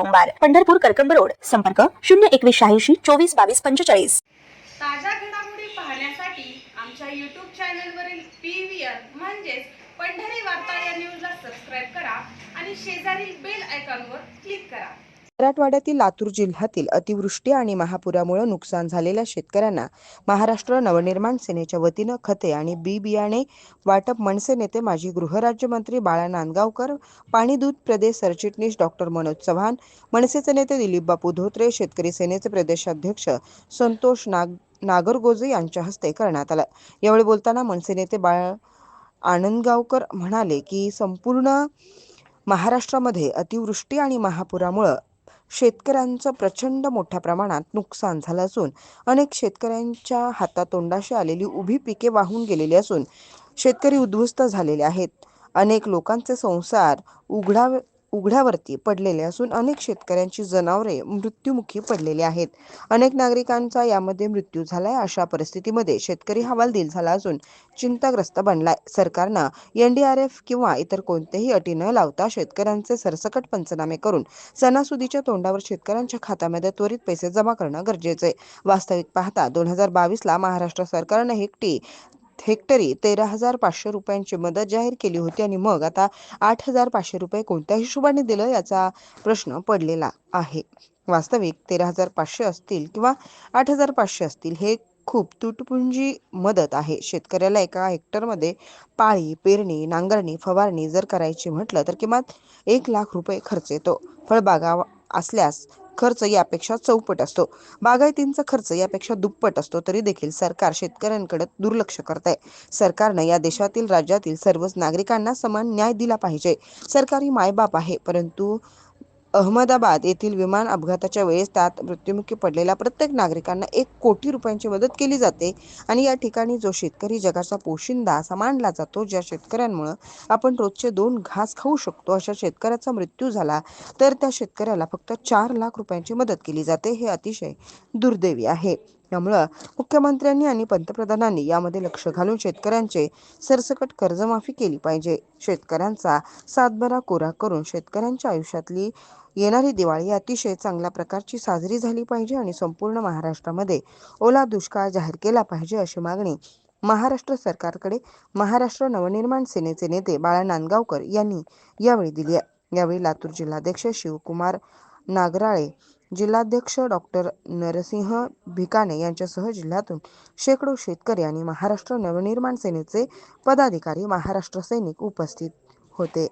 room Pandharpur Karkamb road संपर्क शून्य एकवीस शहाऐंशी चोवीस बावीस पंचेचाळीस. ताज्या घडामोडी पाहण्यासाठी आमच्या यूट्यूब चॅनलवरील पी व्ही आर म्हणजेच पंढरी वार्ता या न्यूजला सबस्क्राईब करा आणि शेजारील बेल आयकॉनवर क्लिक करा. मराठवाड्यातील लातूर जिल्ह्यातील अतिवृष्टी आणि महापुरामुळे नुकसान झालेल्या शेतकऱ्यांना महाराष्ट्र नवनिर्माण सेनेच्या वतीनं खते आणि बी बियाणे वाटप मनसे नेते माजी गृहराज्यमंत्री बाळा नांदगावकर पाणी दूध प्रदेश सरचिटणीस डॉक्टर मनोज चव्हाण मनसेचे नेते दिलीप बापू धोत्रे शेतकरी सेनेचे प्रदेशाध्यक्ष संतोष नाग नागरगोजे यांच्या हस्ते करण्यात आलं. यावेळी बोलताना मनसे नेते बाळ आनंदगावकर म्हणाले की संपूर्ण महाराष्ट्रामध्ये अतिवृष्टी आणि महापुरामुळं शेतकऱ्यांचं प्रचंड मोठ्या प्रमाणात नुकसान झालं असून अनेक शेतकऱ्यांच्या हातातोंडाशी आलेली उभी पिके वाहून गेलेली असून शेतकरी उद्ध्वस्त झालेले आहेत. अनेक लोकांचे संसार उघडा उघड्यावरती पडलेले असून अनेक शेतकऱ्यांची जनावरे मृत्युमुखी पडलेली आहेत. अनेक नागरिकांचा यामध्ये मृत्यू झालाय अशा परिस्थितीमध्ये शेतकरी हवालदिल झाला असून चिंताग्रस्त बनलाय. सरकारनं एनडीआरएफ किंवा इतर कोणत्याही अटी न लावता शेतकऱ्यांचे सरसकट पंचनामे करून सणासुदीच्या तोंडावर शेतकऱ्यांच्या खात्यामध्ये त्वरित पैसे जमा करणं गरजेचे आहे. वास्तविक पाहता दोन हजार बावीसला महाराष्ट्र सरकारनं हेक्टी हेक्टरी तेरा हजार पाचशे रुपयांची मदत जाहीर केली होती आणि मग आता आठ हजार पाचशे रुपये कोणत्या हिशोबाने दिलं याचा प्रश्न पडलेला आहे. वास्तविक तेरा हजार पाचशे असतील किंवा आठ हजार पाचशे असतील हे खूप तुटपुंजी मदत आहे. शेतकऱ्याला एका हेक्टरमध्ये पाळी पेरणी नांगरणी फवारणी जर करायची म्हटलं तर किमान एक लाख रुपये खर्च येतो. फळबागा असल्यास खर्च यापेक्षा चौपट असतो. बागायतींचा खर्च यापेक्षा दुप्पट असतो तरी देखील सरकार शेतकऱ्यांकडे दुर्लक्ष करत आहे सरकारनं या देशातील राज्यातील सर्वच नागरिकांना समान न्याय दिला पाहिजे. सरकारी मायबाप आहे परंतु अहमदाबाद येथील विमान अपघाताच्या वेळेस त्यात मृत्युमुखी पडलेल्या प्रत्येक नागरिकांना एक कोटी रुपयांची मदत केली जाते. आणि या ठिकाणी जो शेतकरी जगाचा पोशिंदा असा मानला जातो ज्या शेतकऱ्यांमुळं आपण रोजचे दोन घास खाऊ शकतो अशा शेतकऱ्याचा मृत्यू झाला तर त्या शेतकऱ्याला फक्त चार लाख रुपयांची मदत केली जाते हे अतिशय दुर्दैवी आहे. त्यामुळं मुख्यमंत्र्यांनी आणि पंतप्रधानांनी यामध्ये लक्ष घालून शेतकऱ्यांचे सरसकट कर्जमाफी केली पाहिजे. शेतकऱ्यांचा सातबारा कोरा करून शेतकऱ्यांच्या आयुष्यातली येणारी दिवाळी अतिशय चांगल्या प्रकारची साजरी झाली पाहिजे आणि संपूर्ण महाराष्ट्रामध्ये ओला दुष्काळ जाहीर केला पाहिजे अशी मागणी महाराष्ट्र सरकारकडे महाराष्ट्र नवनिर्माण सेनेचे नेते बाळा नांदगावकर यांनी यावेळी दिली आहे. यावेळी लातूर जिल्हाध्यक्ष शिवकुमार नागराळे जिल्हाध्यक्ष डॉक्टर नरसिंह भिकाने यांच्यासह जिल्ह्यातून शेकडो शेतकरी आणि महाराष्ट्र नवनिर्माण सेनेचे पदाधिकारी महाराष्ट्र सैनिक उपस्थित होते.